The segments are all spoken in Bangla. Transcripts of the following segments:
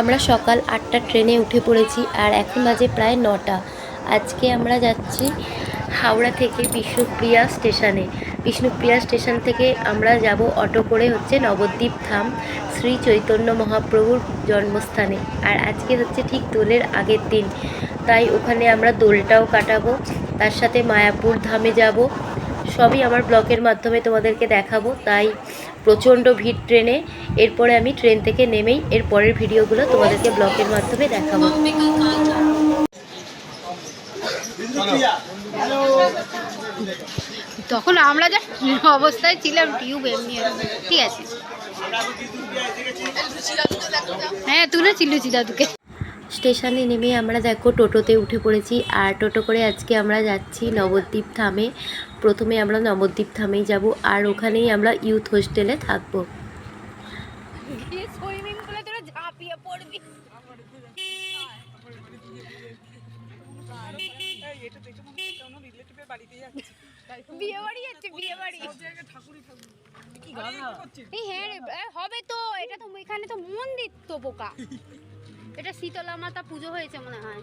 আমরা সকাল আটটা ট্রেনে উঠে পড়েছি আর এখন বাজে প্রায় নটা। আজকে আমরা যাচ্ছি হাওড়া থেকে বিষ্ণুপ্রিয়া স্টেশনে। বিষ্ণুপ্রিয়া স্টেশন থেকে আমরা যাব অটো করে হচ্ছে নবদ্বীপ ধাম শ্রী চৈতন্য মহাপ্রভুর জন্মস্থানে। আর আজকে হচ্ছে ঠিক দোলের আগের দিন। তাই ওখানে আমরা দোলটাও কাটাবো। তার সাথে মায়াপুর ধামে যাব। সবই আমার ব্লগের মাধ্যমে তোমাদেরকে দেখাবো তাই প্রচণ্ড ভিড় ট্রেনে। এরপরে আমি ট্রেন থেকে নেমেই এর পরের ভিডিওগুলো তোমাদেরকে ব্লগের মাধ্যমে দেখাবো। তখন আমরা যা অবস্থায় ছিলাম টিউব এমনি ঠিক আছে। হ্যাঁ তুলেছিল দাদুকে। স্টেশনে নেমে আমরা দেখো টোটোতে উঠে পড়েছি আর টোটো করে আজকে আমরা যাচ্ছি নবদ্বীপ ধামে। প্রথমে আমরা নবদ্বীপ ধামেই যাব আর ওখানেই আমরা ইউথ হোস্টেলে থাকব। হ্যাঁ হবে তো, এটা তো এখানে তো মন্দির তো বোকা। এটা শীতলা মাতা পুজো হয়েছে মনে হয়।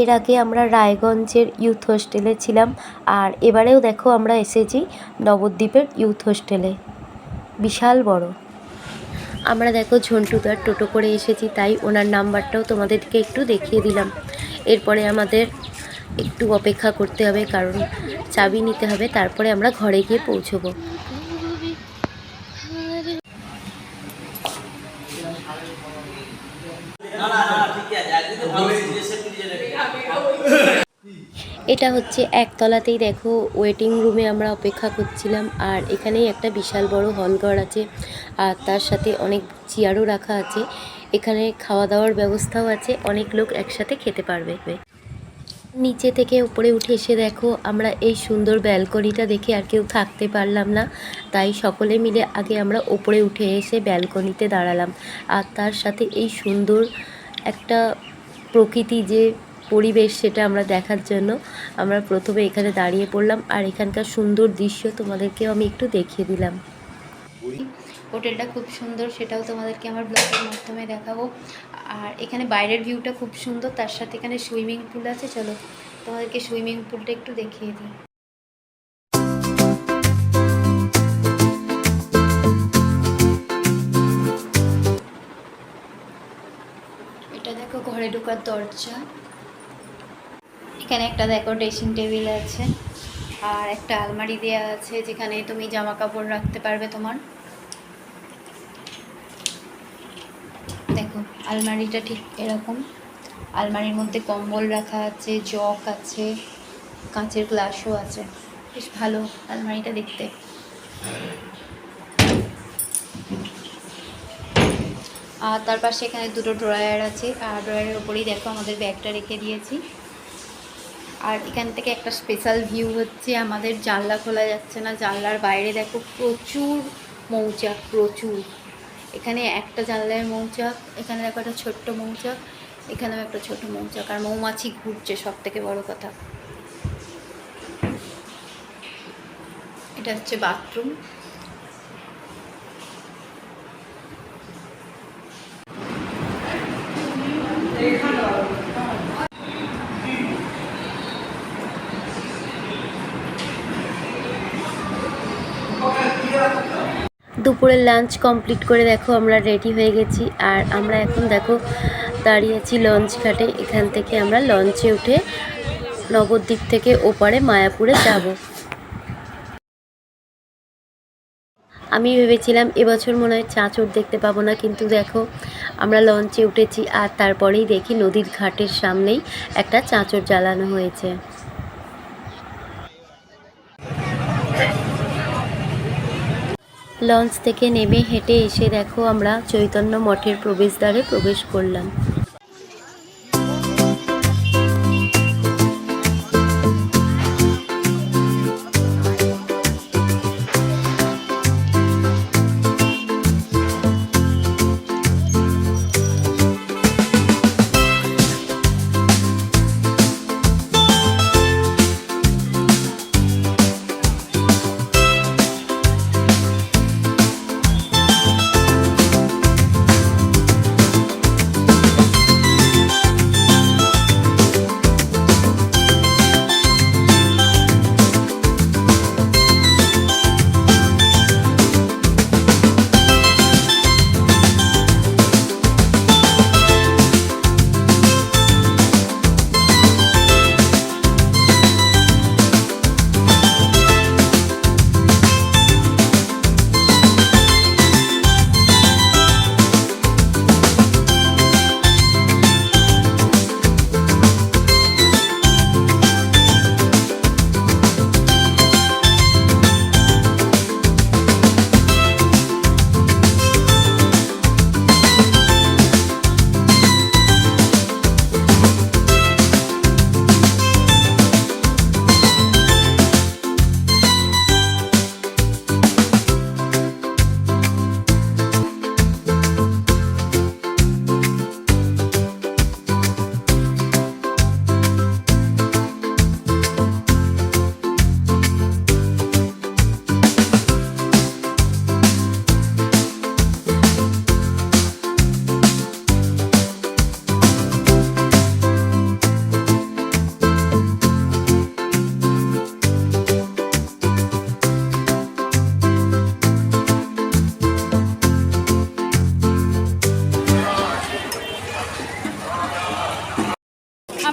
এর আগে আমরা রায়গঞ্জের ইউথ হোস্টেলে ছিলাম, আর এবারেও দেখো আমরা এসেছি নবদ্বীপের ইউথ হোস্টেলে বিশাল বড়। আমরা দেখো ঝন্টুদার টোটো করে এসেছি, তাই ওনার নাম্বারটাও তোমাদেরকে একটু দেখিয়ে দিলাম। এরপরে আমাদের একটু অপেক্ষা করতে হবে, কারণ চাবি নিতে হবে, তারপরে আমরা ঘরে গিয়ে পৌঁছবো। এটা হচ্ছে একতলাতেই দেখো ওয়েটিং রুমে আমরা অপেক্ষা করছিলাম, আর এখানেই একটা বিশাল বড় হল ঘর আছে, আর তার সাথে অনেক চেয়ারও রাখা আছে, এখানে খাওয়া দাওয়ার ব্যবস্থাও আছে, অনেক লোক একসাথে খেতে পারবে। নিচে থেকে উপরে উঠে এসে দেখো আমরা এই সুন্দর ব্যালকনিটা দেখে আর কেউ থাকতে পারলাম না, তাই সকলে মিলে আগে আমরা ওপরে উঠে এসে ব্যালকনিতে দাঁড়ালাম, আর তার সাথে এই সুন্দর একটা প্রকৃতি যে পরিবেশ সেটা আমরা দেখার জন্য আমরা প্রথমে এখানে দাঁড়িয়ে পড়লাম আর এখানকার সুন্দর দৃশ্য তোমাদেরকেও আমি একটু দেখিয়ে দিলাম। হোটেলটা খুব সুন্দর, সেটাও তোমাদেরকে আমার ব্লগের মাধ্যমে দেখাবো। আর এখানে বাইরের ভিউটা খুব সুন্দর, তার সাথে এখানে সুইমিং পুল আছে। চলো, তোমাদেরকে সুইমিং পুলটা একটু দেখিয়ে দিই। এটা দেখো ঘরে ঢোকার দরজা। এখানে একটা দেখো ড্রেসিং টেবিল আছে আর একটা আলমারি দেওয়া আছে যেখানে তুমি জামা কাপড় রাখতে পারবে তোমার। দেখো, আলমারিটা ঠিক এরকম। আলমারির মধ্যে কম্বল রাখা আছে, জগ আছে, কাঁচের গ্লাসও আছে। বেশ ভালো আলমারিটা দেখতে। আর তার পাশে এখানে দুটো ড্রয়ার আছে। আর ড্রয়ারের ওপরেই দেখো আমাদের ব্যাগটা রেখে দিয়েছি। আর এখান থেকে একটা স্পেশাল ভিউ হচ্ছে, আমাদের জানলা খোলা যাচ্ছে না, জানলার বাইরে দেখো প্রচুর মৌচাক, প্রচুর। এখানে একটা জানলায় মৌচাক, এখানে দেখো একটা ছোট্ট মৌচাক, এখানেও একটা ছোট মৌচাক, আর মৌমাছি ঘুরছে সব থেকে বড় কথা। এটা হচ্ছে বাথরুম দুপুরের লাঞ্চ কমপ্লিট করে দেখো, আমরা রেডি হয়ে গেছি। আর আমরা এখন দেখো, দাঁড়িয়ে আছি লঞ্চ ঘাটে। এখান থেকে আমরা লঞ্চে উঠে নবদ্বীপ থেকে ওপারে মায়াপুরে যাব। আমি ভেবেছিলাম এবছর মনে হয় চাঁচর দেখতে পাবো না, কিন্তু দেখো, আমরা লঞ্চে উঠেছি। আর তারপরেই দেখি নদীর ঘাটের সামনেই একটা চাঁচর জ্বালানো হয়েছে। লঞ্চ থেকে নেমে হেঁটে এসে দেখো আমরা চৈতন্য মঠের প্রবেশদ্বারে প্রবেশ করলাম।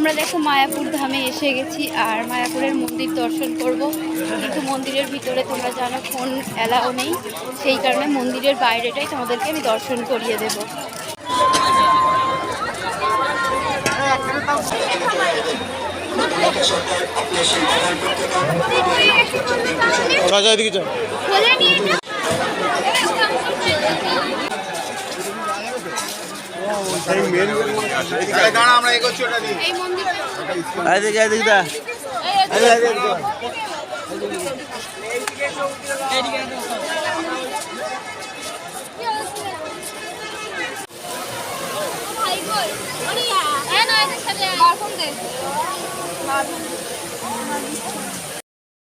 আমরা দেখো মায়াপুর ধামে এসে গেছি আর মায়াপুরের মন্দির দর্শন করব। কিন্তু মন্দিরের ভিতরে তোমরা জানো ফোন অ্যালাও নেই। সেই কারণে মন্দিরের বাইরেটাই তোমাদেরকে আমি দর্শন করিয়ে দেব। রাজা এদিকে চল এই মন্দির এদিকে এদিকে দা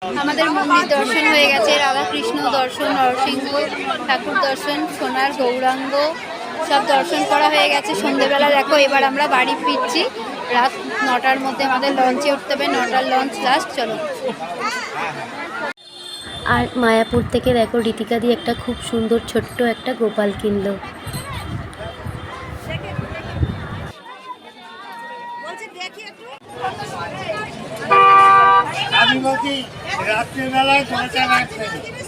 আমাদের মন্দির দর্শন হয়ে গেছে। রাধাকৃষ্ণ দর্শন নরসিংহ ঠাকুর দর্শন সোনার গৌরাঙ্গ সব দর্শন করা হয়ে গেছে। সন্ধেবেলা দেখো এবার আমরা বাড়ি ফিরছি। রাত নটার মধ্যে আমাদের লঞ্চে উঠতে হবে নটার লঞ্চ লাস্ট চলো। আর মায়াপুর থেকে দেখো রীতিকা দিয়ে একটা খুব সুন্দর ছোট্ট একটা গোপাল কিনলো। আমি বলছি রাত্রিবেলায় রাখবেন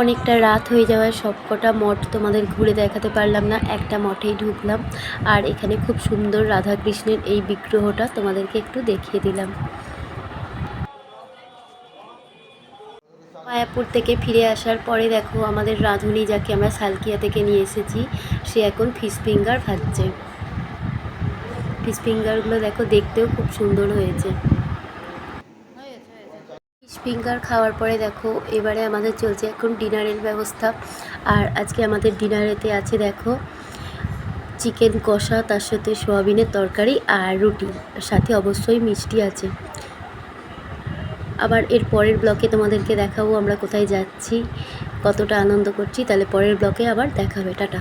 অনেকটা রাত হয়ে যাওয়ায় সবকটা মঠ তোমাদের ঘুরে দেখাতে পারলাম না। একটা মঠেই ঢুকলাম আর এখানে খুব সুন্দর রাধাকৃষ্ণের এই বিগ্রহটা তোমাদেরকে একটু দেখিয়ে দিলাম। মায়াপুর থেকে ফিরে আসার পরে দেখো আমাদের রাঁধুনি যাকে আমরা সালকিয়া থেকে নিয়ে এসেছি, সে এখন ফিশ ফিঙ্গার খাচ্ছে। ফিশ ফিঙ্গারগুলো দেখো দেখতেও খুব সুন্দর হয়েছে। ফিঙ্গার খাওয়ার পরে দেখো, এবারে আমাদের চলছে এখন ডিনারের ব্যবস্থা। আর আজকে আমাদের ডিনারেতে আছে দেখো, চিকেন কষা, তার সাথে সোয়াবিনের তরকারি আর রুটি। সাথে অবশ্যই মিষ্টি আছে। আবার এর পরের ব্লকে তোমাদেরকে দেখাবো আমরা কোথায় যাচ্ছি, কতটা আনন্দ করছি। তাহলে পরের ব্লকে আবার দেখাবে টাটা।